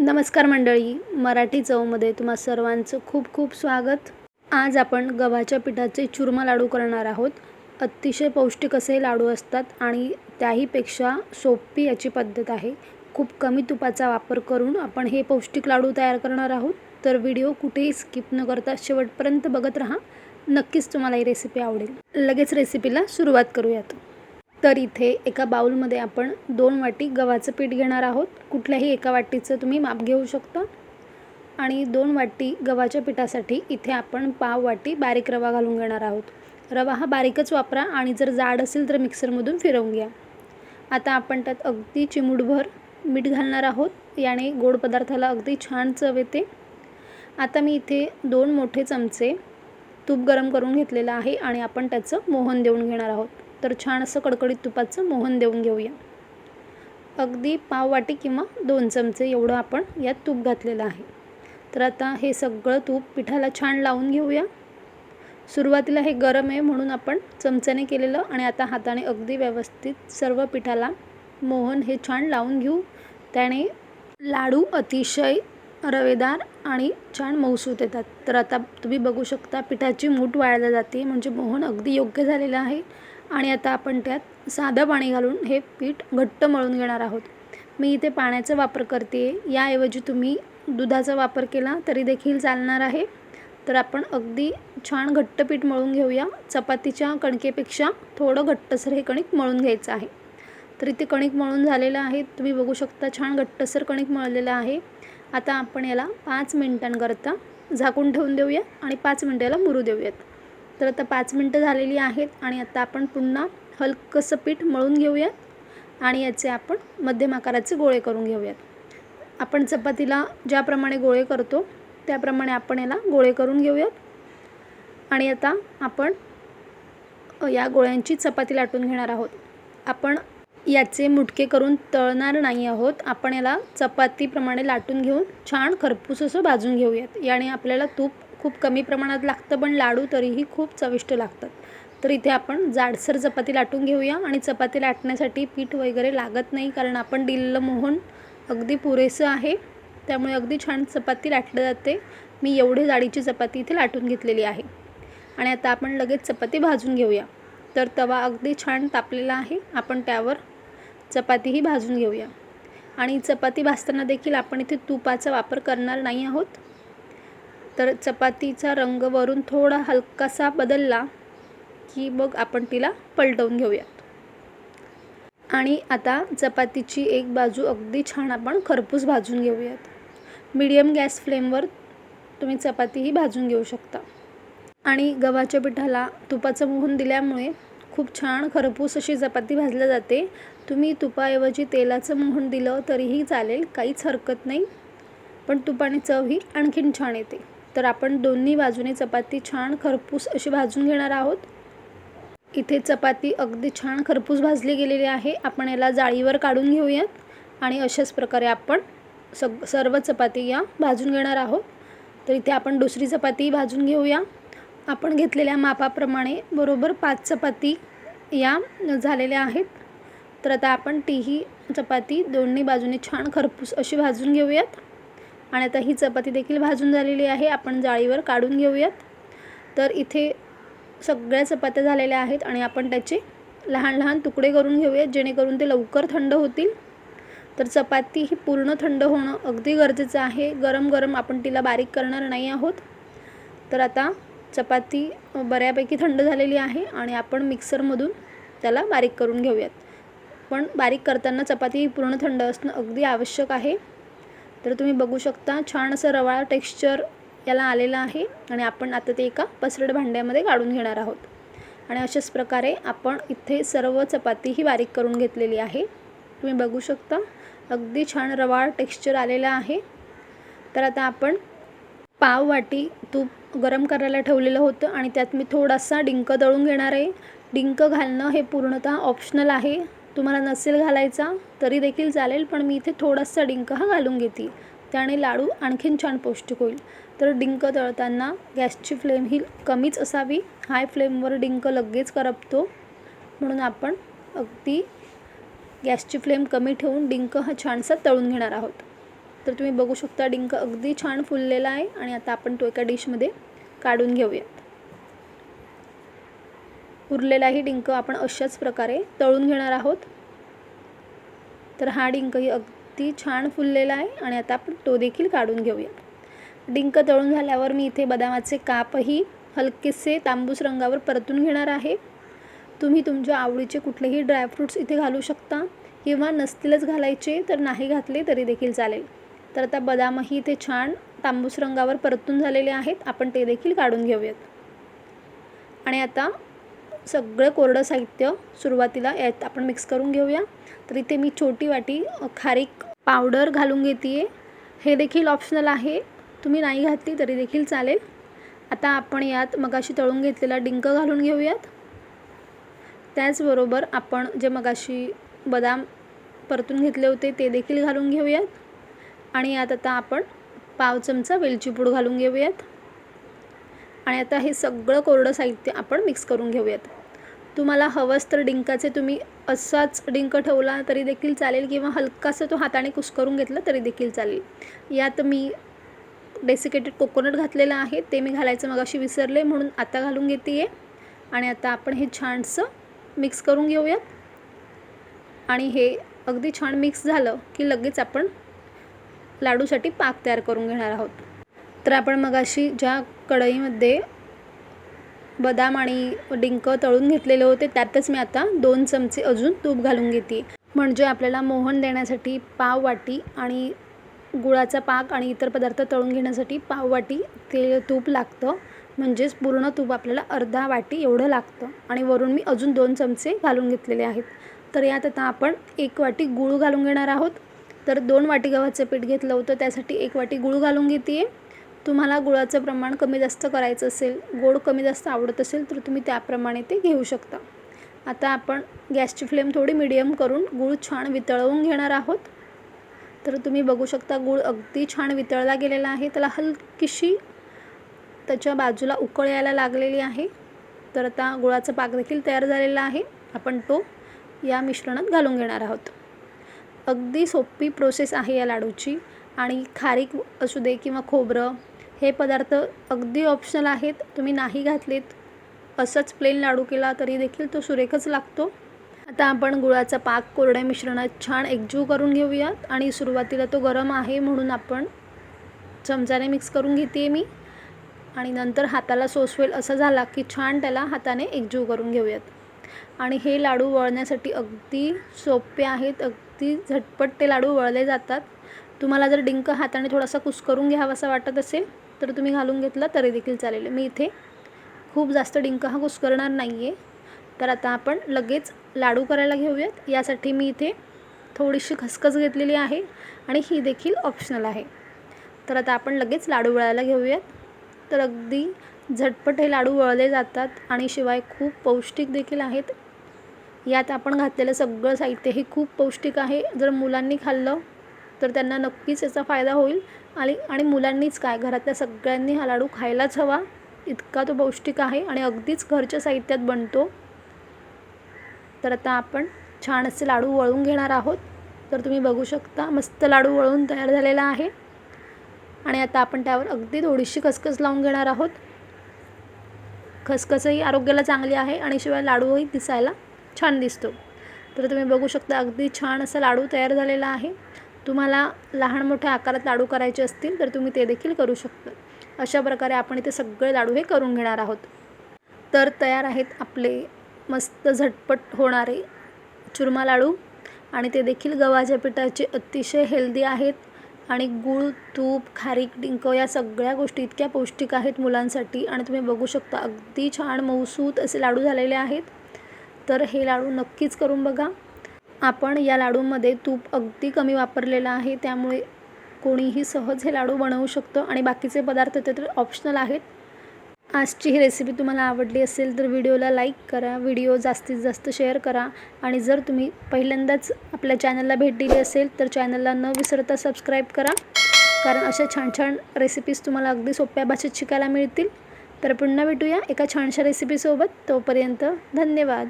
नमस्कार मंडळी मराठी चवमध्ये तुम्हा सर्वांचं खूप खूप स्वागत. आज आपण गव्हाच्या पिठाचे चुरमा लाडू करणार आहोत. अतिशय पौष्टिक असे लाडू असतात आणि त्याहीपेक्षा सोपी याची पद्धत आहे. खूप कमी तुपाचा वापर करून आपण हे पौष्टिक लाडू तयार करणार आहोत. तर व्हिडिओ कुठेही स्किप न करता शेवटपर्यंत बघत राहा. नक्कीच तुम्हाला ही रेसिपी आवडेल. लगेच रेसिपीला सुरुवात करूयात. तर इथे एका बाउलमध्ये आपण दोन वाटी गव्हाचं पीठ घेणार आहोत. कुठल्याही एका वाटीचं तुम्ही माप घेऊ शकता. आणि दोन वाटी गव्हाच्या पिठासाठी इथे आपण पाव वाटी बारीक रवा घालून घेणार आहोत. रवा हा बारीकच वापरा आणि जर जाड असेल तर मिक्सरमधून फिरवून घ्या. आता आपण त्यात अगदी चिमूटभर मीठ घालणार आहोत. याने गोड पदार्थाला अगदी छान चव येते. आता मी इथे दोन मोठे चमचे तूप गरम करून घेतलेलं आहे आणि आपण त्याचं मोहन देऊन घेणार आहोत. तर छान असं कडकडीत तुपाचं मोहन देऊन घेऊया. अगदी पाव वाटी किंवा दोन चमचे एवढं आपण यात तूप घातलेलं आहे. तर आता हे सगळं तूप पिठाला छान लावून घेऊया. सुरुवातीला हे गरम आहे म्हणून आपण चमच्याने केलेलं आणि आता हाताने अगदी व्यवस्थित सर्व पिठाला मोहन हे छान लावून घेऊ. त्याने लाडू अतिशय रवेदार आणि छान मऊसूत येतात. तर आता तुम्ही बघू शकता पिठाची मूठ वाळल्या जाते म्हणजे मोहन अगदी योग्य झालेलं आहे. आणि आता आपण त्यात साधं पाणी घालून हे पीठ घट्ट मळून घेणार आहोत. मी इथे पाण्याचा वापर करते. याऐवजी तुम्ही दुधाचा वापर केला तरी देखील चालणार आहे. तर आपण अगदी छान घट्ट पीठ मळून घेऊया. चपातीच्या कणकेपेक्षा थोडं घट्टसर हे कणिक मळून घ्यायचं आहे. तर इथे कणिक मळून झालेलं आहे. तुम्ही बघू शकता छान घट्टसर कणिक मळलेलं आहे. आता आपण याला पाच मिनटांकरता झाकून ठेवून देऊया आणि पाच मिनटाला याला मुरू देऊयात. तर आता पाच मिनटं झालेली आहेत आणि आता आपण पुन्हा हलकंसं पीठ मळून घेऊयात आणि याचे आपण मध्यम आकाराचे गोळे करून घेऊयात. आपण चपातीला ज्याप्रमाणे गोळे करतो त्याप्रमाणे आपण याला गोळे करून घेऊयात. आणि आता आपण या गोळ्यांची चपाती लाटून घेणार आहोत. आपण याचे मुटके करून तळणार नाही आहोत. आपण याला चपातीप्रमाणे लाटून घेऊन छान खरपूस असं भाजून घेऊयात. याने आपल्याला तूप खूप कमी प्रमाणात लागतं पण लाडू तरीही खूप चविष्ट लागतात. तर इथे आपण जाडसर चपाती लाटून घेऊया आणि चपाती लाटण्यासाठी पीठ वगैरे लागत नाही कारण आपण दिलेलं मोहन अगदी पुरेसं आहे. त्यामुळे अगदी छान चपाती लाटलं जाते. मी एवढे जाडीची चपाती इथे लाटून घेतलेली आहे. आणि आता आपण लगेच चपाती भाजून घेऊया. तर तवा अगदी छान तापलेला आहे. आपण त्यावर चपातीही भाजून घेऊया. आणि चपाती भाजताना देखील आपण इथे तुपाचा वापर करणार नाही आहोत. तर चपातीचा रंग वरून थोडा हलकासा बदलला की मग आपण तिला पलटवून घेऊयात. आणि आता चपातीची एक बाजू अगदी छान आपण खरपूस भाजून घेऊयात. मीडियम गॅस फ्लेमवर तुम्ही चपातीही भाजून घेऊ शकता. आणि गव्हाच्या पिठाला तुपाचं मोहन दिल्यामुळे खूप छान खरपूस अशी चपाती भाजल्या जाते. तुम्ही तुपाऐवजी तेलाचं मोहन दिलं तरीही चालेल काहीच हरकत नाही. पण तुपाने चव ही आणखीन छान येते. तर आपण दोन्ही बाजूने चपाती छान खरपूस अशी भाजून घेणार आहोत. इथे चपाती अगदी छान खरपूस भाजली गेलेली आहे. आपण याला जाळीवर काढून घेऊयात आणि अशाच प्रकारे आपण सग सर्व चपाती या भाजून घेणार आहोत. तर इथे आपण दुसरी चपाती भाजून घेऊया. आपण घेतलेल्या मापाप्रमाणे बरोबर पाच चपाती या झालेल्या आहेत. तर आता आपण तीही चपाती दोन्ही बाजूने छान खरपूस अशी भाजून घेऊयात. आणि आता ही चपाती देखील भाजून झालेली आहे. आपण जाळीवर काढून घेऊयात. तर इथे सगळ्या चपात्या झालेल्या आहेत आणि आपण त्याचे लहान लहान तुकडे करून घेऊयात जेणेकरून ते लवकर थंड होतील. तर चपाती ही पूर्ण थंड होणं अगदी गरजेचं आहे. गरम गरम आपण तिला बारीक करणार नाही आहोत. तर आता चपाती बऱ्यापैकी थंड झालेली आहे आणि आपण मिक्सरमधून त्याला बारीक करून घेऊयात. पण बारीक करताना चपाती पूर्ण थंड असणं अगदी आवश्यक आहे. तर तुम्ही बघू शकता छान असं रवाळ टेक्स्चर याला आलेलं आहे आणि आपण आता ते एका पसरट भांड्यामध्ये काढून घेणार आहोत. आणि अशाच प्रकारे आपण इथे सर्व चपाती ही बारीक करून घेतलेली आहे. तुम्ही बघू शकता अगदी छान रवाळ टेक्स्चर आलेलं आहे. तर आता आपण पाव वाटी तूप गरम करायला ठेवलेलं होतं आणि त्यात मी थोडासा डिंक दळून घेणार आहे. डिंक घालणं हे पूर्णतः ऑप्शनल आहे. तुम्हाला नसेल घालायचा तरी देखील चालेल पण मी इथे थोडासा डिंक हा घालून घेते. त्याने लाडू आणखीन छान पौष्टिक होईल. तर डिंक तळताना गॅसची फ्लेम ही कमीच असावी. हाय फ्लेमवर डिंक लगेच करपतो. म्हणून आपण अगदी गॅसची फ्लेम कमी ठेवून डिंक हा छानसा तळून घेणार आहोत. तर तुम्ही बघू शकता डिंक अगदी छान फुललेला आहे. आणि आता आपण तो एका डिशमध्ये काढून घेऊया. उरलेलाही डिंक आपण अशाच प्रकारे तळून घेणार आहोत. तर हा डिंकही अगदी छान फुललेला आहे आणि आता आपण तो देखील काढून घेऊया. डिंक तळून झाल्यावर मी इथे बदामाचे कापही हलकेसे तांबूस रंगावर परतून घेणार आहे. तुम्ही तुमच्या आवडीचे कुठलेही ड्रायफ्रूट्स इथे घालू शकता. किंवा नसतीलच घालायचे तर नाही घातले तरी देखील चालेल. तर आता बदामही इथे छान तांबूस रंगावर परतून झालेले आहेत. आपण ते देखील काढून घेऊयात. आणि आता सगळं कोरडं साहित्य सुरुवातीला यात आपण मिक्स करून घेऊया. तर इथे मी छोटी वाटी खारीक पावडर घालून घेते आहे हे देखील ऑप्शनल आहे. तुम्ही नाही घातली तरी देखील चालेल. आता आपण यात मगाशी तळून घेतलेला डिंक घालून घेऊयात. त्याचबरोबर आपण जे मगाशी बदाम परतून घेतले होते ते देखील घालून घेऊयात. आणि यात आता आपण पाव चमचा वेलची पूड घालून घेऊयात. आणि आता हे सगळं कोरडं साहित्य आपण मिक्स करून घेऊयात. तुम्हाला हवंच तर डिंकाचे तुम्ही असाच डिंक ठेवला तरी देखील चालेल किंवा हलकासा तो हाताने कुस्करून घेतला तरी देखील चालेल. यात मी डेसिकेटेड कोकोनट घातलेलं आहे ते मी घालायचं मग अशी विसरले म्हणून आता घालून घेते आहे आणि आता आपण हे छानसं मिक्स करून घेऊयात. आणि हे अगदी छान मिक्स झालं की लगेच आपण लाडूसाठी पाक तयार करून घेणार आहोत. तर आपण मगाशी ज्या कढईमध्ये बदाम आणि डिंक तळून घेतलेले होते. त्यातच मी आता दोन चमचे अजून तूप घालून घेते. म्हणजे आपल्याला मोहन देण्यासाठी पाव वाटी आणि गुळाचा पाक आणि इतर पदार्थ तळून घेण्यासाठी पाव वाटी ते तूप लागतं. म्हणजेच पूर्ण तूप आपल्याला अर्धा वाटी एवढं लागतं. आणि वरून मी अजून दोन चमचे घालून घेतलेले आहेत. तर यात आता आपण एक वाटी गूळ घालून घेणार आहोत. तर दोन वाटी गव्हाचं पीठ घेतलं होतं. त्यासाठी एक वाटी गूळ घालून घेते आहे तुम्हाला गुळाचं प्रमाण कमी जास्त करायचं असेल गोड कमी जास्त आवडत असेल तर तुम्ही त्याप्रमाणे ते घेऊ शकता. आता आपण गॅसची फ्लेम थोडी मिडियम करून गूळ छान वितळवून घेणार आहोत. तर तुम्ही बघू शकता गूळ अगदी छान वितळला गेलेला आहे. त्याला हलकीशी त्याच्या बाजूला उकळ यायला लागलेली आहे. तर आता गुळाचा पाक देखील तयार झालेला आहे. आपण तो या मिश्रणात घालून घेणार आहोत. अगदी सोपी प्रोसेस आहे या लाडूची. आणि खारीक असू दे किंवा खोबरं हे पदार्थ अगदी ऑप्शनल आहेत. तुम्ही नाही घातलेत असंच प्लेन लाडू केला तरी देखील तो सुरेखच लागतो. आता आपण गुळाचा पाक कोरड्या मिश्रणात छान एकजीव करून घेऊयात आणि सुरुवातीला तो गरम आहे म्हणून आपण चमच्याने मिक्स करून घेते मी. आणि नंतर हाताला सोसवेल असं झाला की छान त्याला हाताने एकजीव करून घेऊयात. आणि हे लाडू वळण्यासाठी अगदी सोपे आहेत अगदी झटपट ते लाडू वळले जातात. तुम्हाला जर डिंक हाताने थोडासा कुस्करून घ्यावासा वाटत असेल तर तुम्ही घालून घेतला तरी देखील चालेल. मी इथे खूप जास्त डिंक हा कुस्करणार नाही आहे तर आता आपण लगेच लाडू करायला घेऊयात. यासाठी मी इथे थोडीशी खसखस घेतलेली आहे आणि ही देखील ऑप्शनल आहे. तर आता आपण लगेच लाडू वळायला घेऊयात. तर अगदी झटपट हे लाडू वळले जातात आणि शिवाय खूप पौष्टिक देखील आहेत. यात आपण घातलेलं सगळं साहित्य हे खूप पौष्टिक आहे. जर मुलांनी खाल्लं तर त्यांना नक्कीच याचा फायदा होईल. आणि आणि मुलांनीच काय? घरातल्या सगळ्यांनी हा लाडू खायलाच हवा. इतका तो पौष्टिक आहे आणि अगदीच घरच्या साहित्यात बनतो. तर आता आपण छान असे लाडू वळून घेणार आहोत. तर तुम्ही बघू शकता मस्त लाडू वळून तयार झालेला आहे. आणि आता आपण त्यावर अगदी थोडीशी खसखस लावून घेणार आहोत. खसखसही आरोग्याला चांगली आहे आणि शिवाय लाडूही दिसायला छान दिसतो. तर तुम्ही बघू शकता अगदी छान असा लाडू तयार झालेला आहे. तुम्हाला लहान मोठ्या आकारात लाडू करायचे असतील तर तुम्ही ते देखील करू शकता. अशा प्रकारे आपण इथे सगळे लाडू हे करून घेणार आहोत. तर तयार आहेत आपले मस्त झटपट होणारे चुरमा लाडू आणि ते देखील गव्हाच्या पिठाचे अतिशय हेल्दी आहेत आणि गूळ तूप खारीक डिंक या सगळ्या गोष्टी इतक्या पौष्टिक आहेत मुलांसाठी आणि तुम्ही बघू शकता अगदी छान मऊसूत असे लाडू झालेले आहेत. तर हे लाडू नक्कीच करून बघा. आपण या लाडूमध्ये तूप अगदी कमी वापरलेलं आहे त्यामुळे कोणीही सहज हे लाडू बनवू शकतो. आणि बाकीचे पदार्थ ते तर ऑप्शनल आहेत. आजची ही रेसिपी तुम्हाला आवडली असेल तर व्हिडिओला लाईक करा व्हिडिओ जास्तीत जास्त शेअर करा. आणि जर तुम्ही पहिल्यांदाच आपल्या चॅनलला भेट दिली असेल तर चॅनलला न विसरता सबस्क्राईब करा. कारण अशा छान छान रेसिपीज तुम्हाला अगदी सोप्या भाषेत शिकायला मिळतील. तर पुन्हा भेटूया एका छानशा रेसिपीसोबत तोपर्यंत धन्यवाद.